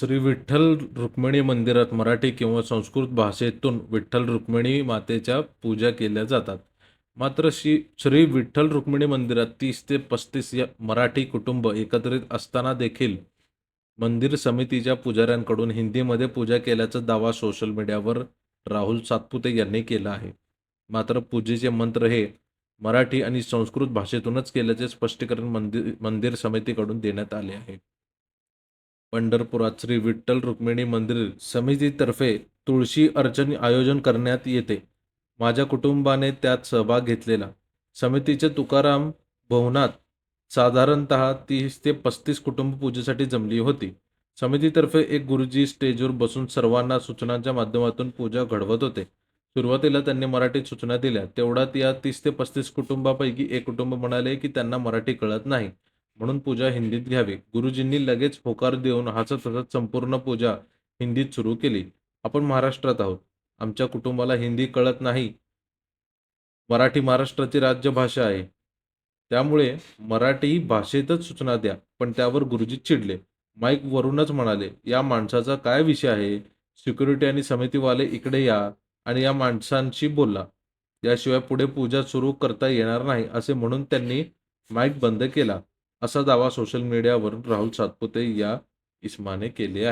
श्री विठ्ठल रुक्मिणी मंदिरात मराठी किंवा संस्कृत भाषेतून विठ्ठल रुक्मिणी मातेच्या पूजा केल्या जातात. मात्र श्री श्री विठ्ठल रुक्मिणी मंदिरात तीस ते पस्तीस या मराठी कुटुंब एकत्रित असताना देखील मंदिर समितीच्या पुजाऱ्यांकडून हिंदीमध्ये पूजा केल्याचा दावा सोशल मीडियावर राहुल सातपुते यांनी केला आहे. मात्र पूजेचे मंत्र हे मराठी आणि संस्कृत भाषेतूनच केल्याचे स्पष्टीकरण मंदिर मंदिर समितीकडून देण्यात आले आहे. पंढरपुरात श्री विठ्ठल रुक्मिणी मंदिर समितीतर्फे तुळशी अर्चन आयोजन करण्यात येते. माझ्या कुटुंबाने त्यात सहभाग घेतलेला. समितीचे तुकाराम भवनात साधारणत तीस ते पस्तीस कुटुंब पूजेसाठी जमली होती. समितीतर्फे एक गुरुजी स्टेजवर बसून सर्वांना सूचनांच्या माध्यमातून पूजा घडवत होते. सुरुवातीला त्यांनी मराठीत सूचना दिल्या. तेवढ्यात या तीस ते पस्तीस कुटुंबापैकी एक कुटुंब म्हणाले की त्यांना मराठी कळत नाही. म्हणून पूजा हिंदीत घ्यावी. गुरुजींनी लगेच होकार देऊन हसत हसत संपूर्ण पूजा हिंदीत सुरू केली. आपण महाराष्ट्रात आहोत. आमच्या कुटुंबाला हिंदी कळत नाही. मराठी महाराष्ट्राची राज्यभाषा आहे. त्यामुळे मराठी भाषेतच सूचना द्या पण त्यावर गुरुजी चिडले. माईक वरूनच म्हणाले या माणसाचा काय विषय आहे? सिक्युरिटी आणि समितीवाले इकडे या आणि या माणसांशी बोला. याशिवाय पुढे पूजा सुरू करता येणार नाही असे म्हणून त्यांनी माईक बंद केला. असा दावा सोशल मीडियावरून राहुल सातपुते या इस्माने केले आहे.